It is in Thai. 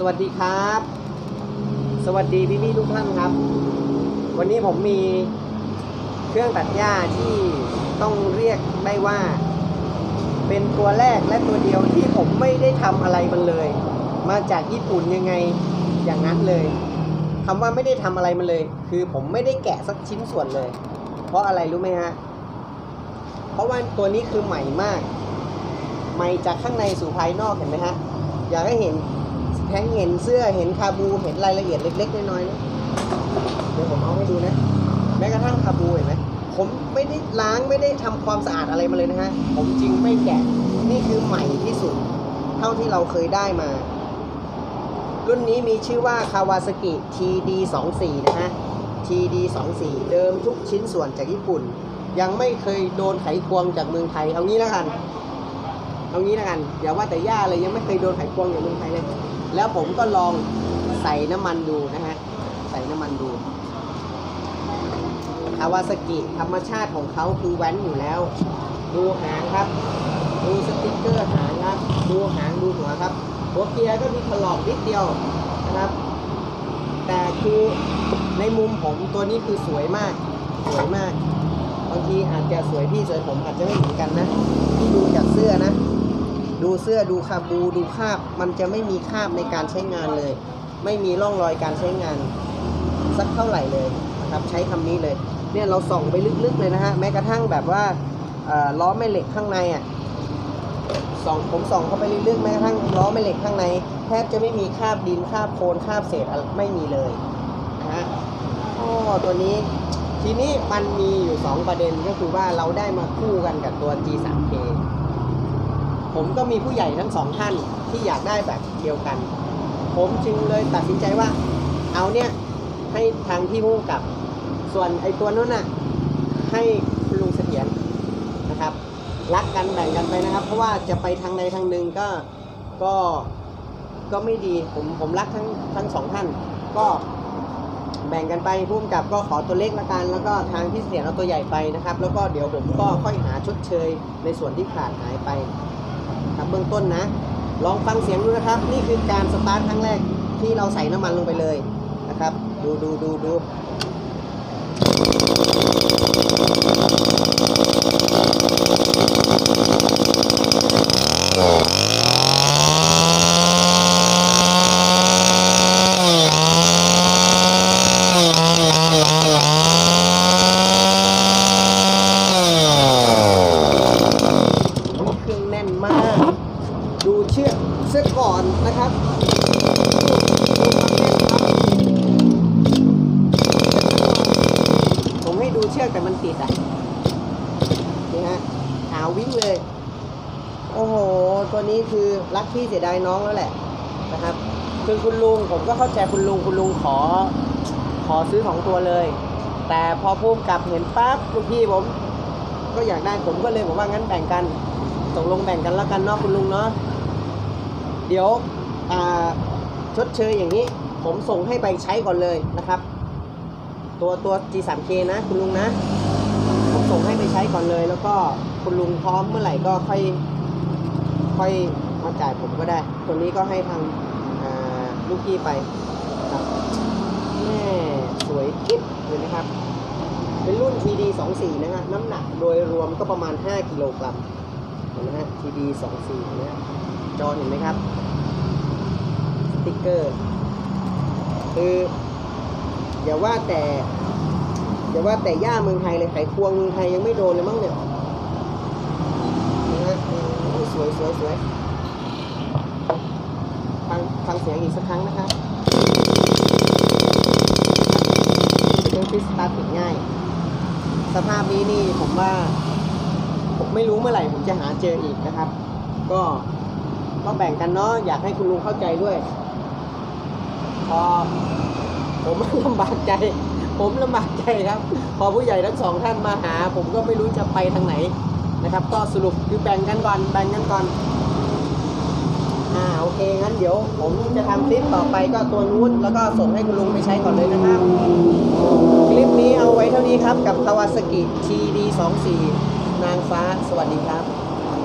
สวัสดีครับ สวัสดีพี่พี่ๆทุกท่านครับ วันนี้ผมมีเครื่องตัดหญ้าที่ต้องเรียกได้ว่า เป็นตัวแรกและตัวเดียวที่ผมไม่ได้ทำอะไรมันเลย มาจากญี่ปุ่นยังไงอย่างนั้นเลยคำว่าไม่ได้ทำอะไรมันเลย คือผมไม่ได้แกะสักชิ้นส่วนเลย เพราะอะไรรู้ไหมฮะเพราะว่าตัวนี้คือใหม่มาก ใหม่จากข้างในสู่ภายนอกเห็นไหมฮะอยากให้เห็น ทงเห็นเสื้อเห็นคาบูเห็นรายละเอียดเล็ก ๆ น้อยๆนะเดี๋ยวผมเอาให้ดูนะ แม้กระทั่งคาบูเห็นไหมผมไม่ได้ล้างไม่ได้ทำความสะอาดอะไรมาเลยนะฮะ ผมจริงไม่แกะ นี่คือใหม่ที่สุด เท่าที่เราเคยได้มา รุ่นนี้มีชื่อว่า Kawasaki TD24 นะฮะ TD24 เดิมทุกชิ้นส่วนจากญี่ปุ่น ยังไม่เคยโดนไขควงจากเมืองไทย เอางี้แล้วกัน เอางี้แล้วกัน อย่าว่าแต่ย่าเลยยังไม่เคยโดนไขควงจากเมืองไทยเลย แล้วผมก็ลองใส่น้ำมันดูนะฮะ ใส่น้ำมันดูคาวาสกิธรรมชาติของเขาคือแว้นอยู่แล้ว ดูหางครับ ดูสติ๊กเกอร์หางครับ ดูหางดูหัวครับ หัวเกียร์ก็มีถลอกนิดเดียวนะครับ แต่คือในมุมผมตัวนี้คือสวยมาก สวยมาก บางทีอาจจะสวยพี่สวยผมอาจจะไม่เหมือนกันนะ ที่ดูจากเสื้อนะ ดูเสื้อดูคาบูดูคาบ มันจะไม่มีคาบในการใช้งานเลย ไม่มีร่องรอยการใช้งาน สักเท่าไหร่เลยนะครับใช้คำนี้เลย เนี่ยเราส่องไปลึกๆเลยนะฮะแม้กระทั่งแบบว่าล้อแม่เหล็กข้างในอะส่องผมส่องเข้าไปลึกๆแม้กระทั่งล้อแม่เหล็กข้างใน แทบจะไม่มีคาบดินคาบโคลนคาบเศษไม่มีเลยนะฮะอ้อตัวนี้ทีนี้มันมีอยู่ 2 ประเด็นก็คือว่าเราได้มาคู่กันกับตัว G3K ผมก็มีผู้ใหญ่ทั้งสองท่านที่อยากได้แบบเดียวกัน ผมจึงเลยตัดสินใจว่า เอาเนี่ยให้ทางพี่ผู้กำกับ ส่วนไอ้ตัวนั้นน่ะให้คุณลุงเสถียรนะครับ รักกันแบ่งกันไปนะครับ เพราะว่าจะไปทางใดทางหนึ่งก็ก็ก็ไม่ดีผมผมรักทั้งทั้งสองท่าน ก็แบ่งกันไปผู้กำกับก็ขอตัวเล็กละกัน แล้วก็ทางพี่เสถียรเอาตัวใหญ่ไปนะครับ แล้วก็เดี๋ยวผมก็ค่อยหาชดเชยในส่วนที่ขาดหายไป ครับเบื้องต้นนะ ลองฟังเสียงดูนะครับ นี่คือการสตาร์ทครั้งแรกที่เราใส่น้ำมันลงไปเลยนะครับ ดูดูดูดูเครื่องแน่นมาก ดูเชือกเสื้อก่อนนะครับผมให้ดูเชือกแต่มันติดอะนี่ฮะหาวิ่งเลย โอ้โห ตัวนี้คือรักพี่เสียดายน้องแล้วแหละนะครับ คือคุณลุงผมก็เข้าใจคุณลุงคุณลุงขอ ขอซื้อของตัวเลย แต่พอพูดกลับเห็นปั๊บลูกพี่ผมก็อยากได้ผมก็เลยบอกว่างั้นแบ่งกัน ตกลงแบ่งกันแล้วกันเนาะคุณลุงเนาะเดี๋ยวชดเชยอย่างนี้ ผมส่งให้ไปใช้ก่อนเลยนะครับ ตัวตัว G3K นะคุณลุงนะผมส่งให้ไปใช้ก่อนเลย แล้วก็คุณลุงพร้อมเมื่อไหร่ก็ค่อยค่อยมาจ่ายผมก็ได้ ตัวนี้ก็ให้ทางลูกพี่ไปครับแม่สวยกิ๊บเลยนะครับ เป็นรุ่น TD 24 นะฮะน้ำหนักโดยรวมก็ประมาณ 5 กิโลกรัม เห็นไหมฮะ TD 2 4นะฮะจอเห็นไหมครับ สติ๊กเกอร์ คืออย่าว่าแต่อย่าว่าแต่ย่าเมืองไทยเลยไขควงเมืองไทยยังไม่โดนเลยมั้งเนี่ยนะฮะโอ้ยสวยสวยสวยฟังฟังเสียงอีกสักครั้งนะครับเครื่องที่สตาร์ทติดง่าย สภาพนี้นี่ผมว่า ผมไม่รู้เมื่อไหร่ผมจะหาเจออีกนะครับ ก็ก็แบ่งกันเนาะอยากให้คุณลุงเข้าใจด้วย พอผมลำบากใจ ผมลำบากใจครับ พอผู้ใหญ่ทั้งสองท่านมาหา ผมก็ไม่รู้จะไปทางไหนนะครับ ก็สรุปคือแบ่งกันก่อนแบ่งกันก่อนอ่าโอเคงั้นเดี๋ยว ผมจะทำคลิปต่อไปก็ตัวนู้นแล้วก็ส่งให้คุณลุงไปใช้ก่อนเลยนะครับ คลิปนี้เอาไว้เท่านี้ครับกับ Kawasaki TD24 นางฟ้า สวัสดีครับ